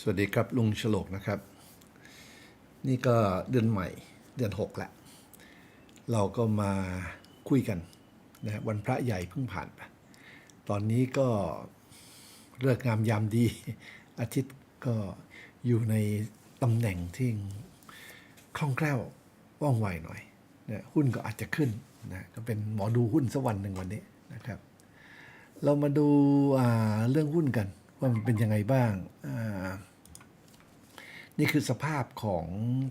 สวัสดีครับลุงฉลกนะครับ นี่ก็เดือนใหม่เดือนหกแล้วเราก็มาคุยกันนะวันพระใหญ่เพิ่งผ่านไปตอนนี้ก็เลิกงามยามดี อาทิตย์ก็อยู่ในตำแหน่งที่คล่องแคล่วว่องไวหน่อยนะหุ้นก็อาจจะขึ้นนะก็เป็นหมอดูหุ้นสักวันหนึ่งวันนี้นะครับ เรามาดูาเรื่องหุ้นกัน ว่ามันเป็นยังไงบ้างอ่านี่คือสภาพของ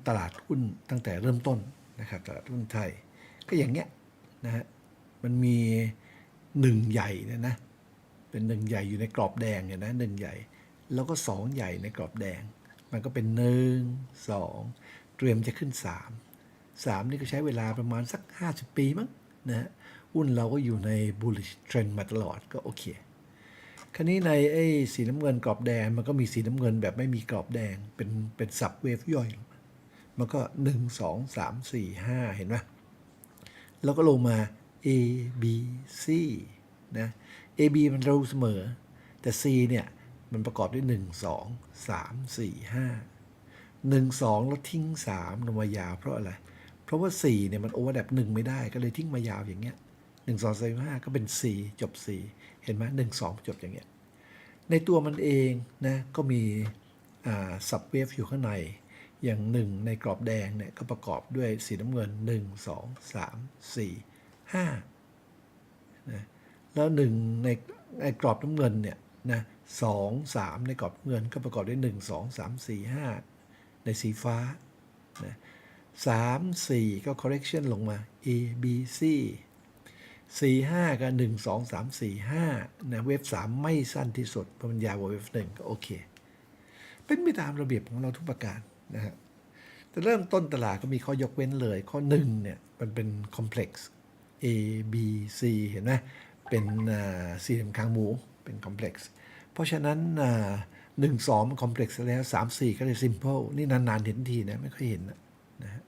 ตลาดหุ้นตั้งแต่เริ่มต้นนะครับตลาดหุ้นไทย ก็อย่างเงี้ยนะฮะมันมีหนึ่งใหญ่เนี่ยนะเป็นหนึ่งใหญ่อยู่ในกรอบแดงเนี่ยนะหนึ่งใหญ่ แล้วก็สองใหญ่ในกรอบแดง มันก็เป็นหนึ่งสองเตรียมจะขึ้นสามสามนี่ก็ใช้เวลาประมาณสัก 50 ปีมั้งนะฮะหุ้นเราก็อยู่ใน bullish trend มาตลอดก็โอเค คราวนี้ในไอ้สีน้ำเงินกรอบแดง มันก็มีสีน้ำเงินแบบไม่มีกรอบแดง เป็นเป็นสับเวฟย่อย มันก็หนึ่งสองสามสี่ห้าเห็นไหมแล้วก็ลงมา A B C นะ A B มันเร็วเสมอ แต่ C เนี่ยมันประกอบด้วยหนึ่งสองสามสี่ห้าหนึ่งสองแล้วทิ้งสามลงมายาวเพราะอะไร เพราะว่าสี่เนี่ยมันโอเวอร์แลปหนึ่งไม่ได้ก็เลยทิ้งมายาวอย่างเงี้ย หนึ่งสองสามห้าก็เป็นสี่จบสี่เห็นไหมหนึ่งสองจบอย่างเงี้ยในตัวมันเองนะก็มีสับเวฟอยู่ข้างใน อย่างหนึ่งในกรอบแดงเนี่ยก็ประกอบด้วยสีน้ำเงิน 1 2 3 4 5นะแล้วหนึ่งในในกรอบน้ำเงินเนี่ยนะสองสามในกรอบเงินก็ประกอบด้วย1 2 3 4 5ในสีฟ้านะสามสี่ก็ correction ลงมา A B C สี่ห้ากับหนึ่งสองสามสี่ห้านะเว็บสามไม่สั้นที่สุดเพราะมันยาวกว่าเว็บหนึ่งก็โอเค เป็นไปตามระเบียบของเราทุกประการนะฮะแต่เริ่มต้นตลาดก็มีข้อยกเว้นเลย ข้อหนึ่งเนี่ยมันเป็น complex A B C เห็นไหมเป็นสี่เหลี่ยมคางหมูเป็น complex เพราะฉะนั้นหนึ่งสองมัน complex แล้วสามสี่ก็เลย simple นี่นานๆเห็นทีนะไม่ค่อยเห็นนะนะฮะ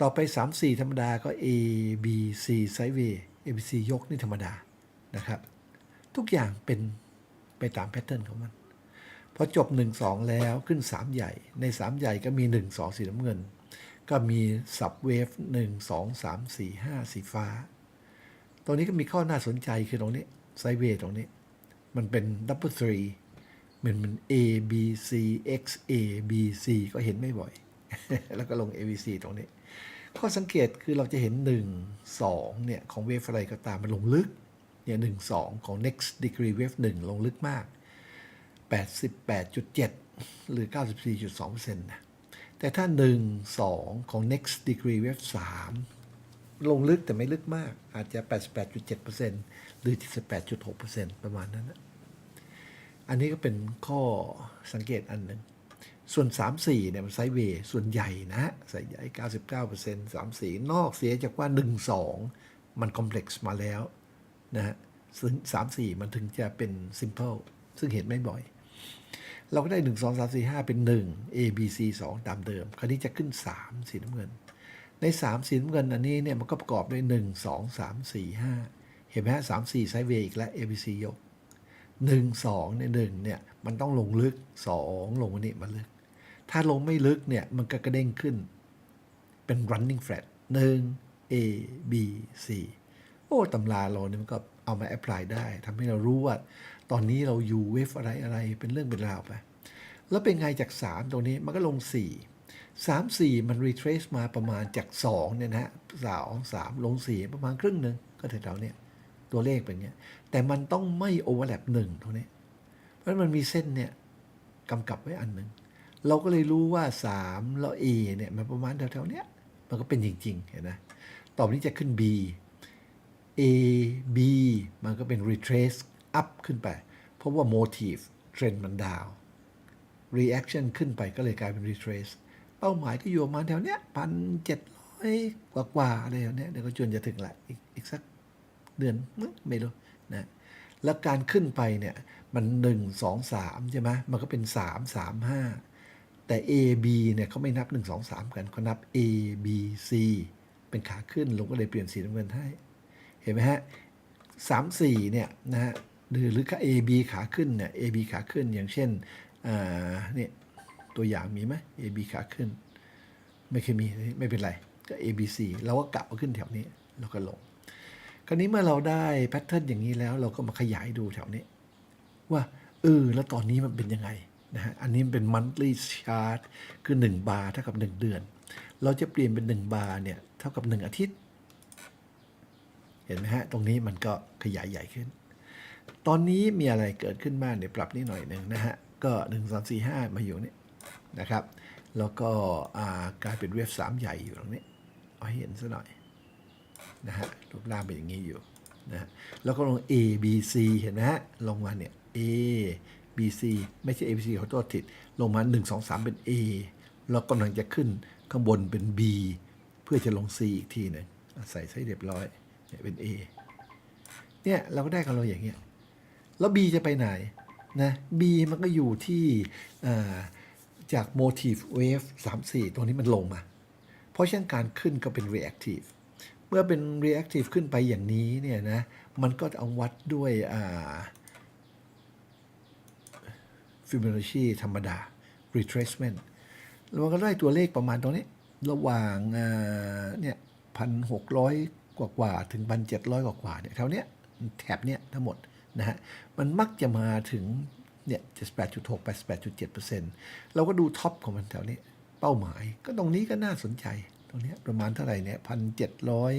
ต่อไป3 4ธรรมดาก็ A B C sideway A B C ย กนี่ธรรมดานะครับ ทุกอย่างเป็นไปตามแพทเทิร์นของมันพอจบ 1 2 แล้วขึ้น 3 ใหญ่ ใน 3 ใหญ่ก็มี 1 2 สีน้ำเงิน ก็มีสับเวฟ1 2 3 4 5 สีฟ้า ตรงนี้ก็มีข้อน่าสนใจคือตรงนี้ไซเวตรงนี้ มันเป็นดับเบิลทรีมันเป็น A B C X A B C ก็เห็นไม่บ่อย แล้วก็ลง A B C ตรงนี้ ข้อสังเกตคือเราจะเห็น 1 2เนี่ยของเวฟอะไรก็ตามมันลงลึกเนี่ย1 2ของ next degree wave 1 ลงลึกมาก 88.7 หรือ 94.2%นะแต่ถ้า 1 2 ของ next degree wave 3 ลงลึกแต่ไม่ลึกมาก อาจจะ 88.7%หรือ 78.6%ประมาณนั้นนะอันนี้ก็เป็นข้อสังเกตอันหนึ่ง ส่วน 3 4เนี่ยมันไซด์เวย์ส่วนใหญ่นะฮะไซด์ใหญ่99% 3 4 นอกเสียจากว่า 1 2 มันคอมเพล็กซ์มาแล้วนะฮะซึ่ง3 4 มันถึงจะเป็น simple ซึ่งเห็นไม่บ่อย เราก็ได้ 1 2 3 4 5 เป็น 1 A B C 2 ตามเดิม คราวนี้จะขึ้น 3 สีน้ำเงิน ใน 3 สีน้ำเงินอันนี้เนี่ยมันก็ประกอบด้วย 1 2 3 4 5 เห็นไหมฮะ3 4ไซด์เวย์อีกแล้ว A B C ยก1 2ใน1เนี่ย มันต้องลงลึก2ลงวันนี้มาลึก ถ้าลงไม่ลึกเนี่ย มันก็กระเด้งขึ้น เป็น running flat 1 A B C โอ้ตำราเราเนี่ยมันก็เอามา apply ได้ทำให้เรารู้ว่า ตอนนี้เราอยู่เวฟอะไรอะไรเป็นเรื่องเป็นราวไป แล้วเป็นไงจาก 3 ตรงนี้มันก็ลง 4 3 4 มัน retrace มาประมาณจาก 2 เนี่ยนะฮะ2 3ลง 4 ประมาณครึ่งหนึ่งก็แถวๆเนี่ยตัวเลขเป็นเงี้ย แต่มันต้องไม่ overlap 1ตรงนี้ เพราะมันมีเส้นเนี่ยกำกับไว้อันหนึ่ง เราก็เลยรู้ว่า 3 แล้ว A เนี่ยมันประมาณแถวๆเนี้ยมันก็เป็นจริงๆเห็นไหมต่อไปนี้จะขึ้น B A B มันก็เป็น retrace up ขึ้นไป เพราะว่า motive trend มันดาว reaction ขึ้นไปก็เลยกลายเป็น retrace เป้าหมายก็อยู่ประมาณแถวเนี้ยพันเจ็ดร้อยกว่าๆอะไรแถวเนี้ยเดี๋ยวก็จนจะถึงละอีกอีกสักเดือนมไม่รู้นะแล้วการขึ้นไปเนี่ยมัน1 2 3ใช่ไหมมันก็เป็น3 3 5 แต่ A B เนี่ยเขาไม่นับ 1 2 3 กันเขานับ A B C เป็นขาขึ้นลงก็เลยเปลี่ยนสีน้ำเงินให้ เห็นไหมฮะ3 4เนี่ยนะฮะหรือหรือ A B ขาขึ้นเนี่ย A B ขาขึ้นอย่างเช่นอ่าเนี่ยตัวอย่างมีไหม A B ขาขึ้น ไม่เคยมีไม่เป็นไรก็ A B C เราก็กลับมาขึ้นแถวนี้แล้วก็ลง คราวนี้เมื่อเราได้แพทเทิร์นอย่างนี้แล้ว เราก็มาขยายดูแถวนี้ ว่าเออแล้วตอนนี้มันเป็นยังไง นะฮะอันนี้เป็น monthly chart คือ 1 บาร์เท่ากับ 1 เดือน เราจะเปลี่ยนเป็น 1 บาร์เนี่ยเท่ากับ 1 อาทิตย์ เห็นไหมฮะ ตรงนี้มันก็ขยายใหญ่ขึ้น ตอนนี้มีอะไรเกิดขึ้นบ้างเดี๋ยวปรับนิดหน่อยหนึ่งนะฮะ ก็ 1 3 4 5 มาอยู่นี่นะครับ แล้วก็กลายเป็นเวฟ3 ใหญ่อยู่ตรงนี้เอาให้เห็นซะหน่อยนะฮะรูปร่างเป็นอย่างนี้อยู่นะฮะแล้วก็ลง A B C เห็นไหมฮะ ลงมาเนี่ย A B C ไม่ใช่ A B C ขอโทษผิดลงมา 1 2 3 เป็น A แล้วกำลังจะขึ้นข้างบนเป็น B เพื่อจะลง C อีกทีหนึ่งใส่ใส่เรียบร้อยเนี่ยเป็น A เนี่ยเราก็ได้กับเราอย่างเงี้ยแล้ว B จะไปไหนนะ B มันก็อยู่ที่อ่าจาก motive wave 3 4 ตัวนี้มันลงมา เพราะฉะนั้นการขึ้นก็เป็น reactive เมื่อเป็น reactive ขึ้นไปอย่างนี้เนี่ยนะ มันก็จะเอาวัดด้วยอ่า Fibonacci ธรรมดา retracement แล้วมันก็ได้ตัวเลขประมาณตรงนี้ ระหว่างเนี่ยพันหกร้อยกว่ากว่าถึงพันเจ็ดร้อยกว่ากว่าเนี่ยแถวเนี้ยแถบเนี้ยทั้งหมดนะฮะมันมักจะมาถึงเนี่ย78.6 88.7%เจ็ดเปอร์เซ็นต์เราก็ดูท็อปของมันแถวนี้ เป้าหมายก็ตรงนี้ก็น่าสนใจตรงเนี้ยประมาณเท่าไหร่เนี่ยพันเจ็ดร้อย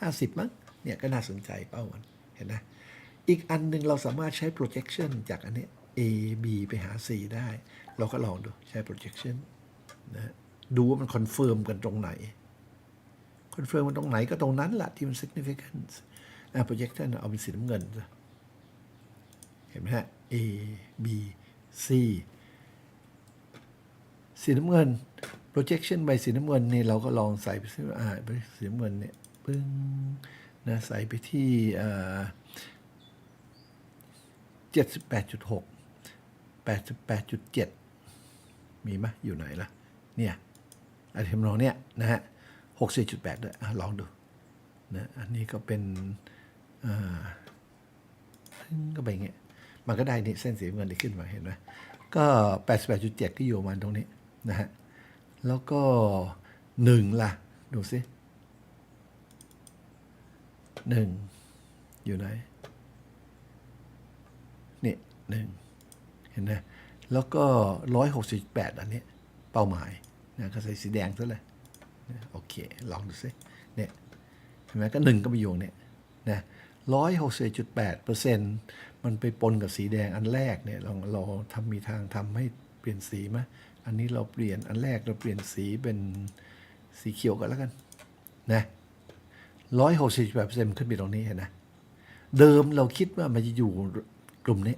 ห้าสิบมั้งเนี่ยก็น่าสนใจเป้ามันเห็นไหมอีกอันหนึ่งเราสามารถใช้ projection จากอันเนี้ย A B ไปหา C ได้ เราก็ลองดูใช้ projection นะดูว่ามัน confirm กันตรงไหน confirm กันตรงไหนก็ตรงนั้นแหละที่มัน significance อะ projection เอาเป็นสีน้ำเงินเห็นไหมฮะ A B C สีน้ำเงิน projection ใบสีน้ำเงินนี่เราก็ลองใส่ไปที่อ่าสีน้ำเงินเนี่ยปึ้งนะใส่ไปที่เจ็ดสิบแปดจุดหก แปดสิบแปดจุดเจ็ดมีไหมอยู่ไหนล่ะ เนี่ยอันที่มองเนี่ยนะฮะหกสี่จุดแปดด้วยอลองดูนะอันนี้ก็เป็นก็ไปอย่างเงี้ยมันก็ได้นี่เส้นสีเงินที่ขึ้นมาเห็นไหมก็แปดสิบแปดจุดเจ็ดก็อยู่ประมาณตรงนี้นะฮะแล้วก็หนึ่งล่ะ ดูสิหนึ่งอยู่ไหนนี่หนึ่ง เห็นไหมแล้วก็ร้อยหกสิบแปดอันนี้เป้าหมายนะก็ใส่สีแดงซะเลยนะโอเค ลองดูซิเนี่ยเห็นไหมก็หนึ่งก็ไปอยู่เนี่ยนะร้อยหกสิบจุดแปดเปอร์เซ็นต์มันไปปนกับสีแดงอันแรกเนี่ยลองเราทำมีทางทำให้เปลี่ยนสีไหมอันนี้เราเปลี่ยนอันแรกเราเปลี่ยนสีเป็นสีเขียวกันแล้วกันนะร้อยหกสิบแปดเปอร์เซ็นต์ขึ้นไปตรงนี้เห็นไหมเดิมเราคิดว่ามันจะอยู่กลุ่มนี้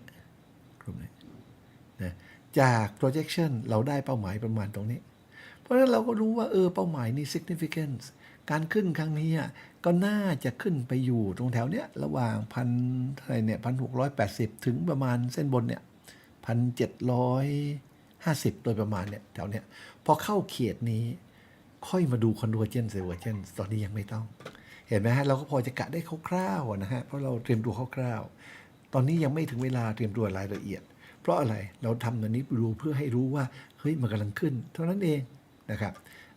กลุ่มนี้ จาก projection เราได้เป้าหมายประมาณตรงนี้ เพราะฉะนั้นเราก็รู้ว่าเออเป้าหมายนี้ significance การขึ้นครั้งนี้อะก็น่าจะขึ้นไปอยู่ตรงแถวเนี้ยระหว่างพันเท่าไรเนี่ยพันหกร้อยแปดสิบถึงประมาณเส้นบนเนี่ยพันเจ็ดร้อยห้าสิบโดยประมาณเนี่ยแถวเนี้ยพอเข้าเขตนี้ ค่อยมาดู convergence divergence ตอนนี้ยังไม่ต้อง เห็นไหมฮะ เราก็พอจะกะได้คร่าวๆนะฮะ เพราะเราเตรียมตัวคร่าวๆตอนนี้ยังไม่ถึงเวลาเตรียมตัวรายละเอียด เพราะอะไรเราทำตัวนี้ดูเพื่อให้รู้ว่าเฮ้ยมันกำลังขึ้น เท่านั้นเองนะครับ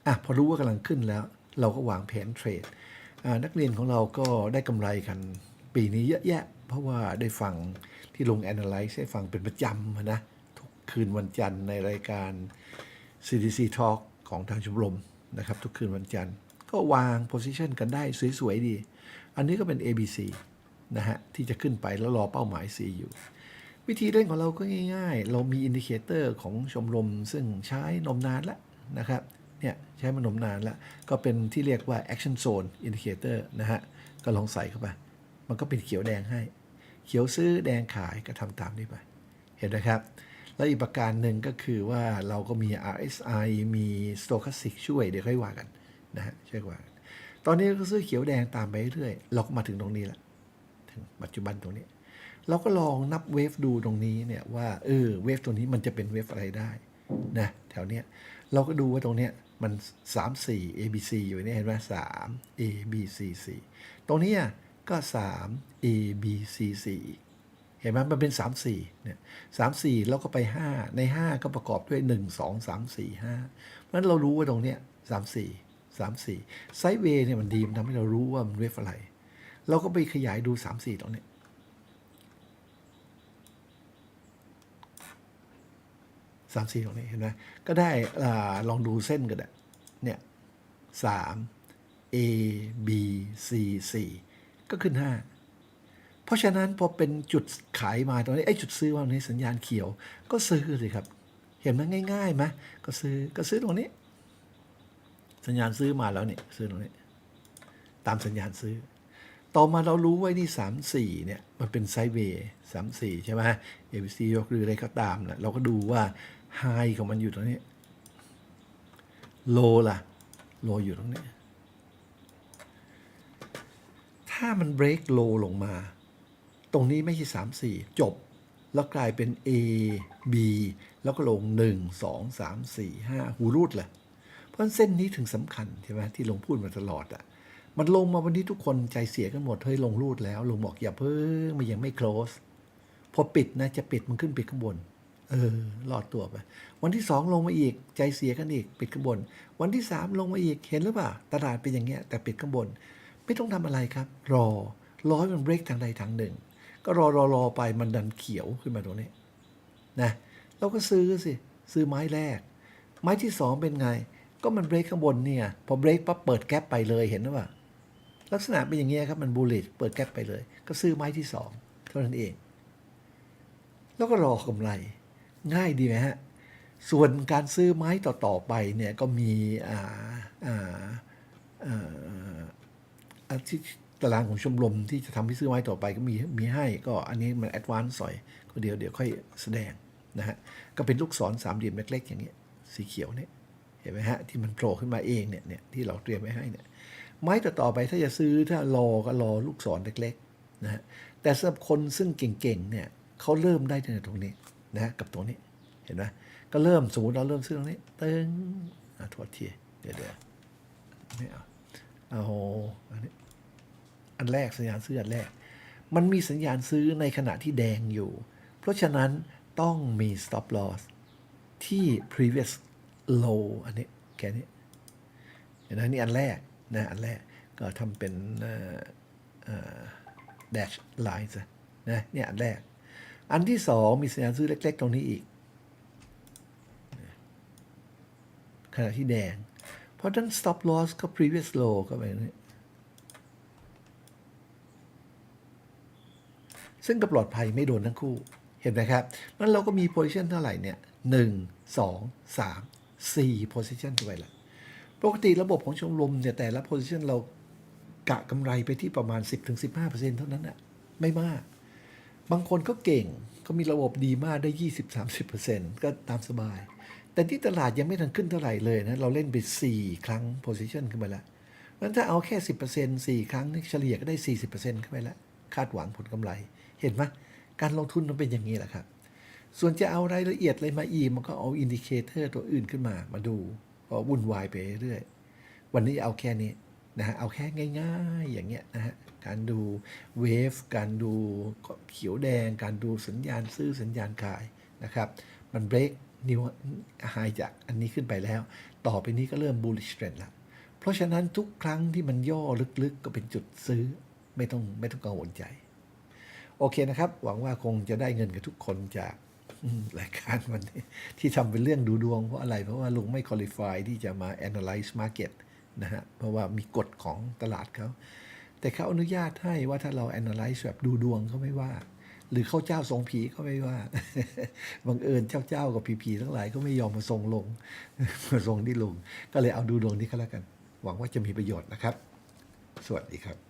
อะพอรู้ว่ากำลังขึ้นแล้ว เราก็วางแผนเทรดนักเรียนของเราก็ได้กำไรกันปีนี้เยอะแยะ เพราะว่าได้ฟังที่ลง Analyze ให้ฟังเป็นประจำนะทุกคืนวันจันทร์ในรายการ CDC Talk ของทางชมรมนะครับทุกคืนวันจันทร์ ก็วาง position กันได้สวย ๆ ดี อันนี้ก็เป็น ABC นะฮะที่จะขึ้นไปแล้วรอเป้าหมาย C อยู่ วิธีเล่นของเราก็ง่าย ๆ เรามีอินดิเคเตอร์ของชมรม ซึ่งใช้นมนานแล้วนะครับ เนี่ยใช้มานมนานแล้ว ก็เป็นที่เรียกว่า action zone indicator นะฮะ ก็ลองใส่เข้าไป มันก็เป็นเขียวแดงให้ เขียวซื้อแดงขายก็ทำตามนี้ไป เห็นไหมครับ แล้วอีกประการหนึ่งก็คือว่าเราก็มี RSI มี Stochastic ช่วยเดี๋ยวค่อยว่ากันนะฮะช่วยว่ากันตอนนี้ก็ซื้อเขียวแดงตามไปเรื่อยเราก็มาถึงตรงนี้ล้วถึงปัจจุบันตรงนี้ เราก็ลองนับเวฟดูตรงนี้เนี่ยว่าเออเวฟตรงนี้มันจะเป็นเวฟอะไรได้นะแถวเนี้ยเราก็ดูว่าตรงเนี้ยมัน 3 4 A B C อยู่เนี่ยเห็นไหม3 A B C C ตรงนี้ก็ 3 A B C C อีกเห็นไหมมันเป็น 3 4เนี่ยสามสี่แล้วก็ไป 5 ใน 5 ก็ประกอบด้วย 1 2 3 4 5 เพราะฉะนั้นเรารู้ว่าตรงเนี้ย3 4 3 4ไซด์เวย์เนี่ยมันดีมันทำให้เรารู้ว่ามันเวฟอะไร เราก็ไปขยายดู 3 4 ตรงเนี้ย สามสี่ตรงนี้เห็นไหมก็ได้อลองดูเส้นก็ได้เนี่ยสาม A B C 4ก็ขึ้น 5 เพราะฉะนั้นพอเป็นจุดขายมาตรงนี้ไอ้จุดซื้อมาตรงนี้สัญญาณเขียว ก็ซื้อสิครับ เห็นมันง่ายๆไหมก็ซื้อก็ซื้อตรงนี้ สัญญาณซื้อมาแล้วเนี่ยซื้อตรงนี้ ตามสัญญาณซื้อ ต่อมาเรารู้ไว้นี่สามสี่เนี่ยมันเป็นไซด์เวย์สามสี่ใช่ไหมเอ c ซียกหรืออะไรก็ตามนะเราก็ดูว่า ไฮของมันอยู่ตรงนี้โลล่ะโลอยู่ตรงนี้ ถ้ามัน break low ลงมา ตรงนี้ไม่ใช่3 4จบ แล้วกลายเป็น A B แล้วก็ลง1 2 3 4 5หูรูดแหละเพราะฉะนั้นเส้นนี้ถึงสำคัญใช่ไหมที่ลงพูดมาตลอดอะ่ะมันลงมาวันนี้ทุกคนใจเสียกันหมด เฮ้ยลงรูดแล้ว ลงบอกอย่าเพิ่งมันยังไม่ close พอปิดนะจะปิดมันขึ้นปิดข้างบน เออรอดตัวไป วันที่สองลงมาอีกใจเสียกันอีก ปิดข้างบน วันที่สามลงมาอีกเห็นหรือเปล่าตลาดเป็นอย่างเงี้ยแต่ปิดข้างบน ไม่ต้องทำอะไรครับ รอรอให้มันเบรกทางใดทางหนึ่ง ก็รอรอรอไปมันดันเขียวขึ้นมาตรงนี้นะเราก็ซื้อสิซื้อไม้แรก ไม้ที่สองเป็นไง ก็มันเบรกข้างบนเนี่ยพอเบรกปั๊บเปิดแก๊ปไปเลยเห็นหรือเปล่าลักษณะเป็นอย่างเงี้ยครับมันบูลเลตเปิดแก๊ปไปเลย ก็ซื้อไม้ที่สองเท่านั้นเอง แล้วก็รอกำไร ง่ายดีไหมฮะ ส่วนการซื้อไม้ต่อ ๆ ไปเนี่ยก็มีอ่าอ่าอ่าที่ตารางของชมรมที่จะทำให้ซื้อไม้ต่อไปก็มีมีให้ก็อันนี้มันแอดวานซ์สอยก็เดี๋ยวเดี๋ยวค่อยแสดงนะฮะ ก็เป็นลูกศรสามเหลี่ยมเล็กๆอย่างเงี้ยสีเขียวเนี่ยเห็นไหมฮะที่มันโผล่ขึ้นมาเองเนี่ยเนี่ยที่เราเตรียมไว้ให้เนี่ยไม้ต่อๆไปถ้าจะซื้อถ้ารอก็รอลูกศรเล็กๆนะฮะแต่สำหรับคนซึ่งเก่งๆเนี่ยเขาเริ่มได้ในตรงนี้ นะฮะกับตรงนี้เห็นไหมก็เริ่มสมมติเราเริ่มซื้อตรงนี้ตึงอะโทษทีเดี๋ยวเดี๋ยวไม่เอาเอาอันนี้อันแรกสัญญาณซื้ออันแรก มันมีสัญญาณซื้อในขณะที่แดงอยู่ เพราะฉะนั้นต้องมี stop loss ที่ previous low อันนี้แค่นี้เห็นไหมนี่อันแรกนะอันแรกก็ทำเป็นแดชไลน์ซนะเนี่ยอันแรก อันที่สองมีสัญญาณซื้อเล็ก ๆ ตรงนี้อีก ขณะที่แดง เพราะฉะนั้น stop loss ก็ previous low ก็ไปนี่ซึ่งก็ปลอดภัยไม่โดนทั้งคู่ เห็นไหมครับนั้นเราก็มี position เท่าไหร่เนี่ยหนึ่งสองสามสี่ position ไปละปกติระบบของชมรมเนี่ยแต่ละ position เรากะกำไรไปที่ประมาณ 10-15%เท่านั้นอะไม่มาก บางคนก็เก่งก็มีระบบดีมากได้ 20-30%ก็ตามสบาย แต่ที่ตลาดยังไม่ทันขึ้นเท่าไหร่เลยนะ เราเล่นไป 4 ครั้ง position ขึ้นมาแล้วนั้นถ้าเอาแค่ 10% 4 ครั้งนี่เฉลี่ยก็ได้ 40%ขึ้นไปแล้ว คาดหวังผลกำไร เห็นไหมการลงทุนมันเป็นอย่างนี้แหละครับ ส่วนจะเอารายละเอียดอะไรมาอีกมันก็เอาอินดิเคเตอร์ตัวอื่นขึ้นมามาดูก็วุ่นวายไปเรื่อยวันนี้เอาแค่นี้ นะฮะเอาแค่ง่ายๆอย่างเงี้ยนะฮะการดูเวฟการดูเขียวแดง การดูสัญญาณซื้อสัญญาณขายนะครับมันเบรกนิวไฮจากอันนี้ขึ้นไปแล้ว ต่อไปนี้ก็เริ่ม bullish trend ละเพราะฉะนั้นทุกครั้งที่มันย่อลึกๆ ก็เป็นจุดซื้อไม่ต้องไม่ต้องกังวลใจ โอเคนะครับ หวังว่าคงจะได้เงินกับทุกคนจากรายการวันนี้ที่ทำเป็นเรื่องดูดวงเพราะอะไร เพราะว่าลุงไม่ qualify ที่จะมา analyze market นะฮะเพราะว่ามีกฎของตลาดเขาแต่เขาอนุญาตให้ว่าถ้าเรา analyze แบบดูดวงเขาไม่ว่า หรือเข้าเจ้าทรงผีก็ไม่ว่าบังเอิญเจ้าเจ้ากับผีผีทั้งหลายก็ไม่ยอมมาทรงลงมาทรงที่ลง ก็เลยเอาดูดวงนี้ก็แล้วกัน หวังว่าจะมีประโยชน์นะครับ สวัสดีครับ